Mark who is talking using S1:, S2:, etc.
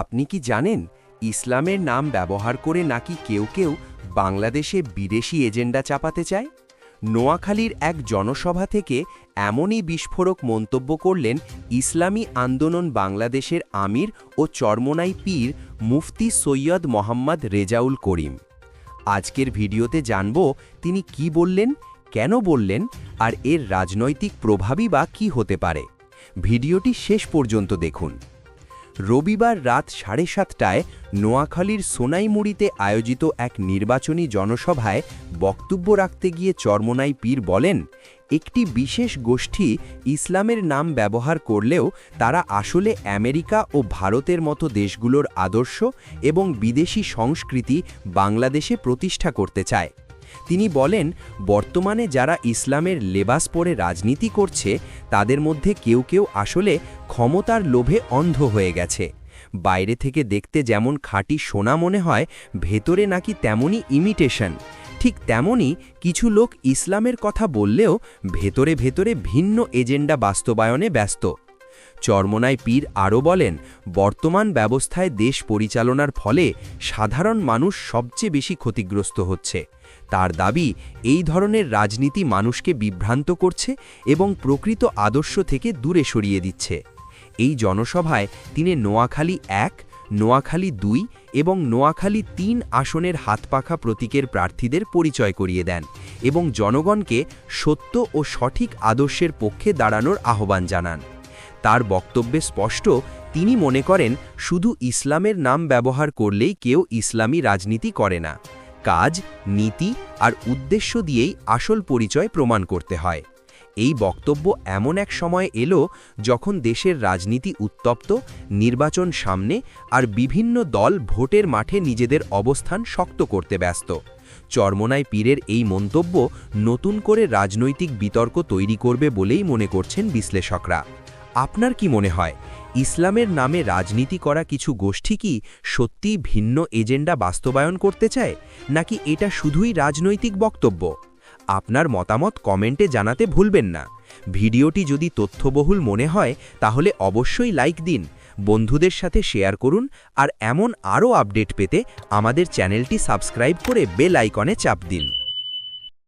S1: আপনি কি জানেন ইসলামের নাম ব্যবহার করে নাকি কেউ কেউ বাংলাদেশে বিদেশি এজেন্ডা চাপাতে চায়? নোয়াখালীর এক জনসভা থেকে এমনই বিস্ফোরক মন্তব্য করলেন ইসলামী আন্দোলন বাংলাদেশের আমির ও চরমনাই পীর মুফতি সৈয়দ মোহাম্মদ রেজাউল করিম। আজকের ভিডিওতে জানব তিনি কি বললেন, কেন বললেন আর এর রাজনৈতিক প্রভাবই বা কী হতে পারে। ভিডিওটি শেষ পর্যন্ত দেখুন। রবিবার রাত সাড়ে সাতটায় নোয়াখালীর সোনাইমুড়িতে আয়োজিত এক নির্বাচনী জনসভায় বক্তব্য রাখতে গিয়ে চরমনাই পীর বলেন, একটি বিশেষ গোষ্ঠী ইসলামের নাম ব্যবহার করলেও তারা আসলে আমেরিকা ও ভারতের মতো দেশগুলোর আদর্শ এবং বিদেশি সংস্কৃতি বাংলাদেশে প্রতিষ্ঠা করতে চায়। তিনি বলেন, বর্তমানে যারা ইসলামের লেবাস পরে রাজনীতি করছে, তাদের মধ্যে কেউ কেউ আসলে ক্ষমতার লোভে অন্ধ হয়ে গেছে। বাইরে থেকে দেখতে যেমন খাঁটি সোনা মনে হয়, ভেতরে নাকি তেমনই ইমিটেশন ঠিক তেমনই কিছু লোক ইসলামের কথা বললেও ভেতরে ভেতরে ভিন্ন এজেন্ডা বাস্তবায়নে ব্যস্ত। চরমনায় পীর আরও বলেন, বর্তমান ব্যবস্থায় দেশ পরিচালনার ফলে সাধারণ মানুষ সবচেয়ে বেশি ক্ষতিগ্রস্ত হচ্ছে। তার দাবি, এই ধরনের রাজনীতি মানুষকে বিভ্রান্ত করছে এবং প্রকৃত আদর্শ থেকে দূরে সরিয়ে দিচ্ছে। এই জনসভায় তিনি নোয়াখালী এক, নোয়াখালী দুই এবং নোয়াখালী তিন আসনের হাতপাখা প্রতীকের প্রার্থীদের পরিচয় করিয়ে দেন এবং জনগণকে সত্য ও সঠিক আদর্শের পক্ষে দাঁড়ানোর আহ্বান জানান। তার বক্তব্যে স্পষ্ট, তিনি মনে করেন, শুধু ইসলামের নাম ব্যবহার করলেই কেউ ইসলামী রাজনীতি করে না। কাজ, নীতি আর উদ্দেশ্য দিয়েই আসল পরিচয় প্রমাণ করতে হয়। এই বক্তব্য এমন এক সময় এলো যখন দেশের রাজনীতি উত্তপ্ত, নির্বাচন সামনে আর বিভিন্ন দল ভোটের মাঠে নিজেদের অবস্থান শক্ত করতে ব্যস্ত। চরমনায় পীরের এই মন্তব্য নতুন করে রাজনৈতিক বিতর্ক তৈরি করবে বলেই মনে করছেন বিশ্লেষকরা। আপনার কি মনে হয়, ইসলামের নামে রাজনীতি করা কিছু গোষ্ঠী কি সত্যিই ভিন্ন এজেন্ডা বাস্তবায়ন করতে চায়, নাকি এটা শুধুই রাজনৈতিক বক্তব্য? আপনার মতামত কমেন্টে জানাতে ভুলবেন না। ভিডিওটি যদি তথ্যবহুল মনে হয়, তাহলে অবশ্যই লাইক দিন, বন্ধুদের সাথে শেয়ার করুন, আর এমন আরও আপডেট পেতে আমাদের চ্যানেলটি সাবস্ক্রাইব করে বেল আইকনে চাপ দিন।